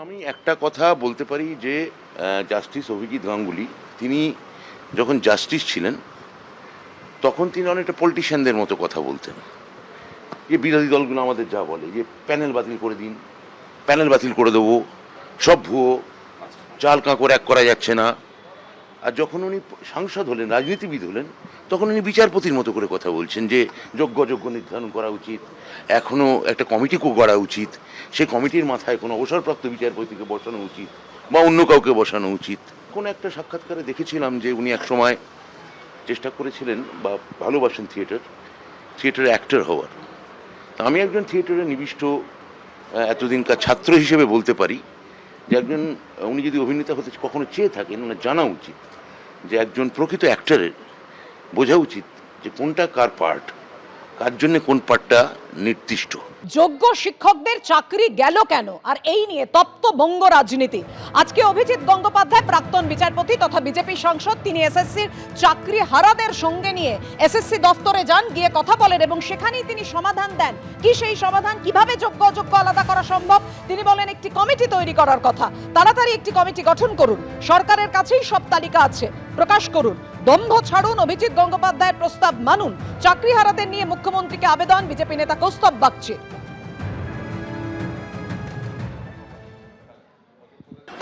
আমি একটা কথা বলতে পারি যে জাস্টিস অভিজিৎ গাঙ্গুলি, তিনি যখন জাস্টিস ছিলেন, তখন তিনি অনেকটা পলিটিশিয়ানদের মতো কথা বলতেন। যে বিরোধী দলগুলো আমাদের যা বলে, যে প্যানেল বাতিল করে দিন প্যানেল বাতিল করে দেবো, সব ভুয়ো, চাল কাঁকড় এক করা যাচ্ছে না। আর যখন উনি সাংসদ হলেন, রাজনীতিবিদ হলেন, তখন উনি বিচারপতির মতো করে কথা বলছেন যে, যোগ্য যোগ্য নির্ধারণ করা উচিত। এখনও একটা কমিটিকে করা উচিত। সেই কমিটির মাথায় কোনো অবসরপ্রাপ্ত বিচারপতিকে বসানো উচিত বা অন্য কাউকে বসানো উচিত। কোন একটা সাক্ষাৎকারে দেখেছিলাম যে উনি এক সময় চেষ্টা করেছিলেন বা ভালোবাসেন থিয়েটার, থিয়েটারে অ্যাক্টর হওয়ার। আমি একজন থিয়েটারে নিবিষ্ট এতদিনকার ছাত্র হিসেবে বলতে পারি। যে একজন, উনি যদি অভিনেতা হতে কখনো চেয়ে থাকেন, ওনার জানা উচিত যে একজন প্রকৃত অ্যাক্টারের বোঝা উচিত যে কোনটা কার পার্ট কার জন্য কোন পার্টটা নির্দিষ্ট? যোগ্য শিক্ষকদের চাকরি গেল কেন? আর এই নিয়ে তপ্ত বঙ্গ রাজনীতি। আজকে অভিজিৎ গঙ্গোপাধ্যায় প্রাক্তন বিচারপতি তথা বিজেপি সাংসদ, তিনি এসএসসির চাকরি হারাদের সঙ্গে নিয়ে এসএসসি দফতরে যান, গিয়ে কথা বলেন এবং সেখানেই তিনি সমাধান দেন। কি সেই সমাধান? কীভাবে যোগ্য অযোগ্য আলাদা করা সম্ভব? তিনি বলেন, একটি কমিটি তৈরি করার কথা। তাড়াতাড়ি একটি কমিটি গঠন করুন। সরকারের কাছেই সব তালিকা আছে। প্রকাশ করুন। দম্ভ ছাড়ুন অভিজিৎ গঙ্গোপাধ্যায়ের প্রস্তাব মানুন। চাকরি হারাদের নিয়ে মুখ্যমন্ত্রীকে আবেদন বিজেপি নেতা কৌস্তব বাগচি।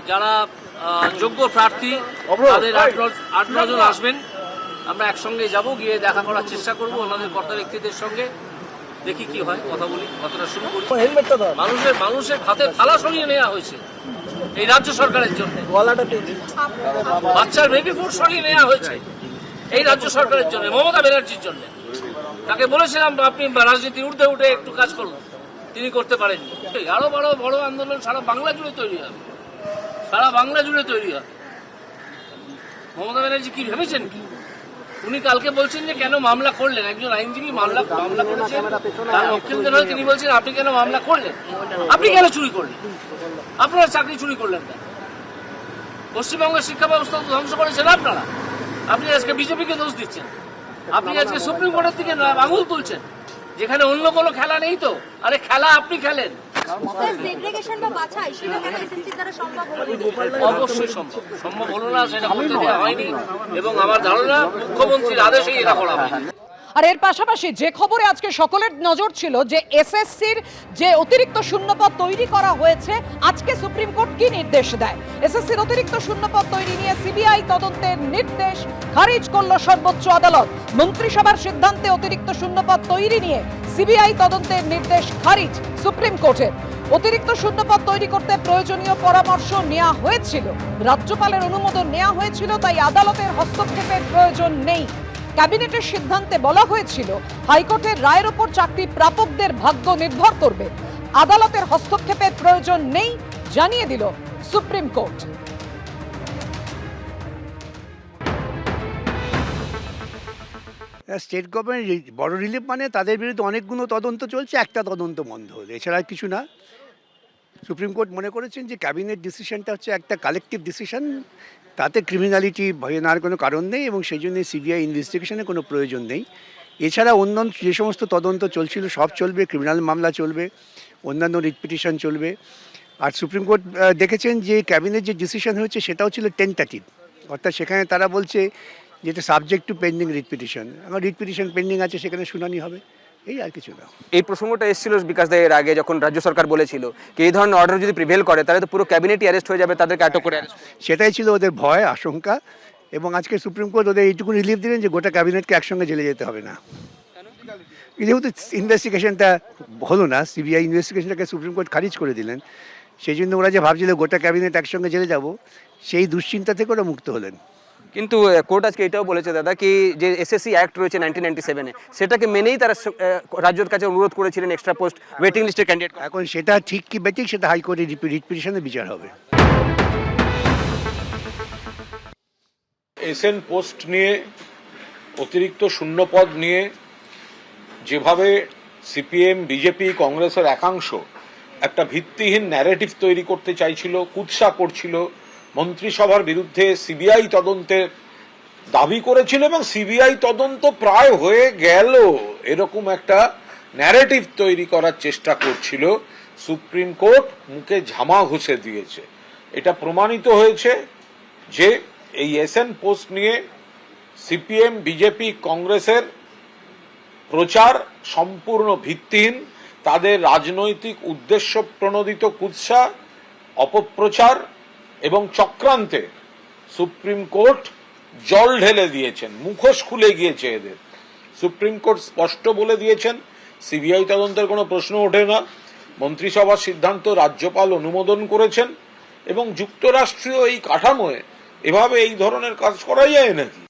যারা আহ, যোগ্য প্রার্থী তাদের আট ন- আট নজন আসবেন। আমরা একসঙ্গে যাব গিয়ে দেখা করার চেষ্টা করব ওনাদের কর্তা ব্যক্তিদের সঙ্গে। দেখি কি হয় কথা বলি কথাটা শুরু করি। মানুষের মানুষের হাতে থালা সরিয়ে নেওয়া হয়েছে। এই রাজ্য সরকারের জন্য। বাচ্চার বেবি ফুড সরিয়ে নেওয়া হয়েছে এই রাজ্য সরকারের জন্য মমতা ব্যানার্জির জন্য। তাকে বলেছিলাম আপনি রাজনীতি উঠতে উঠে একটু কাজ করুন। তিনি করতে পারেননি। আরও বড় বড় আন্দোলন সারা বাংলা জুড়ে তৈরি হবে। সারা বাংলা জুড়ে তৈরি হবে। মমতা ব্যানার্জি কি ভেবেছেন কি? উনি কালকে বলছেন যে কেন মামলা করলেন? একজন আইনজীবী মামলা মামলা করেছেন। তার বক্তব্যের হয়ে তিনি বলছেন, আপনি কেন মামলা করলেন? আপনি কেন চুরি করলেন? আপনারা চাকরি চুরি করলেন পশ্চিমবঙ্গের শিক্ষা ব্যবস্থা ধ্বংস করেছেন আপনারা। আপনি আজকে বিজেপিকে দোষ দিচ্ছেন। আপনি আজকে সুপ্রিম কোর্টের দিকে আঙুল তুলছেন। যেখানে অন্য কোনো খেলা নেই তো? আরে খেলা আপনি খেলেন। অবশ্যই সম্ভব। সম্ভব হলো না, সেটা হয়নি। এবং আমার ধারণা, মুখ্যমন্ত্রীর আদেশেই এটা করা হয়নি আর এর পাশাপাশি যে খবরে আজকে সকলের নজর ছিল যে এসএসসির যে অতিরিক্ত শূন্যপদ তৈরি করা হয়েছে, আজকে সুপ্রিম কোর্ট কি নির্দেশ দেয়? এসএসসির অতিরিক্ত শূন্যপদ তৈরি নিয়ে সিবিআই তদন্তের নির্দেশ খারিজ করল সর্বোচ্চ আদালত। মন্ত্রিসভার সিদ্ধান্তে অতিরিক্ত শূন্যপদ তৈরি নিয়ে সিবিআই তদন্তের নির্দেশ খারিজ সুপ্রিম কোর্টের। অতিরিক্ত শূন্যপদ তৈরি করতে প্রয়োজনীয় পরামর্শ নেওয়া হয়েছিল। রাজ্যপালের অনুমোদন নেওয়া হয়েছিল, তাই আদালতের হস্তক্ষেপের প্রয়োজন নেই। ক্যাবিনেটের সিদ্ধান্তে বলা হয়েছিল, হাইকোর্টের রায়ের ওপর চাকরি প্রাপকদের ভাগ্য নির্ভর করবে। আদালতের হস্তক্ষেপের প্রয়োজন নেই জানিয়ে দিল সুপ্রিম কোর্ট। স্টেট গভর্নমেন্ট বড় রিলিফ মানে তাদের বিরুদ্ধে অনেকগুলো তদন্ত চলছে, একটা তদন্ত বন্ধ হলো। এছাড়া কিছু না। সুপ্রিম কোর্ট মনে করেছেন যে ক্যাবিনেট ডিসিশনটা হচ্ছে একটা কালেকটিভ ডিসিশন তাতে ক্রিমিনালিটি ভয় নেওয়ার কোনো কারণ নেই এবং সেই জন্য সিবিআই ইনভেস্টিগেশনের কোনো প্রয়োজন নেই। এছাড়া অন্যান্য যে সমস্ত তদন্ত চলছিল, সব চলবে ক্রিমিনাল মামলা চলবে, অন্যান্য রিট পিটিশন চলবে। আর সুপ্রিম কোর্ট দেখেছেন যে ক্যাবিনেট যে ডিসিশন হয়েছে সেটাও ছিল টেন্টাটিভ অর্থাৎ সেখানে তারা বলছে যেটা subject to pending writ petition আমার রিট পিটিশন পেন্ডিং আছে, সেখানে শুনানি হবে। এই আর কিছু না। এই প্রসঙ্গটা এসেছিল বিকাশ দায়ের আগে যখন রাজ্য সরকার বলেছিল কি এই ধরনের অর্ডার যদি প্রিভেল করে তাহলে তো পুরো ক্যাবিনেটই অ্যারেস্ট হয়ে যাবে তাদেরকে আটক করে সেটাই ছিল ওদের ভয় আশঙ্কা এবং আজকে সুপ্রিম কোর্ট ওদের এইটুকু রিলিফ দিলেন যে গোটা ক্যাবিনেটকে একসঙ্গে জেলে যেতে হবে না। যেহেতু ইনভেস্টিগেশনটা হলো না সিবিআই ইনভেস্টিগেশনটাকে সুপ্রিম কোর্ট খারিজ করে দিলেন সেই জন্য ওরা যে ভাবছিল গোটা ক্যাবিনেট একসঙ্গে জেলে যাব সেই দুশ্চিন্তা থেকে ওরা মুক্ত হলেন। কিন্তু কোর্ট আজকে এটাও বলেছে দাদা কি যে এসএসসি অ্যাক্ট রয়েছে নাইনটিন নাইনটি সেভেনে সেটাকে মেনেই তারা রাজ্যের কাছে অনুরোধ করেছিলেন এক্সট্রা পোস্ট ওয়েটিং লিস্টের ক্যান্ডিডেট এখন সেটা ঠিক কি বেঠিক সেটা হাইকোর্টে রিট পিটিশনে বিচার হবে। এসএন পোস্ট নিয়ে অতিরিক্ত শূন্যপদ নিয়ে যেভাবে সিপিএম বিজেপি কংগ্রেসের একাংশ একটা ভিত্তিহীন ন্যারেটিভ তৈরি করতে চাইছিল কুৎসা করছিল মন্ত্রিসভার বিরুদ্ধে সিবিআই তদন্তের দাবি করেছিল এবং সিবিআই তদন্ত প্রায় হয়ে গেল। এরকম একটা ন্যারেটিভ তৈরি করার চেষ্টা করছিল। সুপ্রিম কোর্ট মুখে ঝামা ঘুষে দিয়েছে। এটা প্রমাণিত হয়েছে যে এই এসএন পোস্ট নিয়ে সিপিএম বিজেপি কংগ্রেসের প্রচার সম্পূর্ণ ভিত্তিহীন। তাদের রাজনৈতিক উদ্দেশ্য প্রণোদিত কুৎসা, অপপ্রচার এবং চক্রান্তে সুপ্রিম কোর্ট জল ঢেলে দিয়েছেন, মুখোশ খুলে গিয়েছে এদের। সুপ্রিম কোর্ট স্পষ্ট বলে দিয়েছেন, সিবিআই তদন্তের কোনো প্রশ্ন ওঠে না। মন্ত্রিসভার সিদ্ধান্ত রাজ্যপাল অনুমোদন করেছেন এবং যুক্তরাষ্ট্রীয় এই কাঠামোয় এভাবে এই ধরনের কাজ করা যায় নাকি?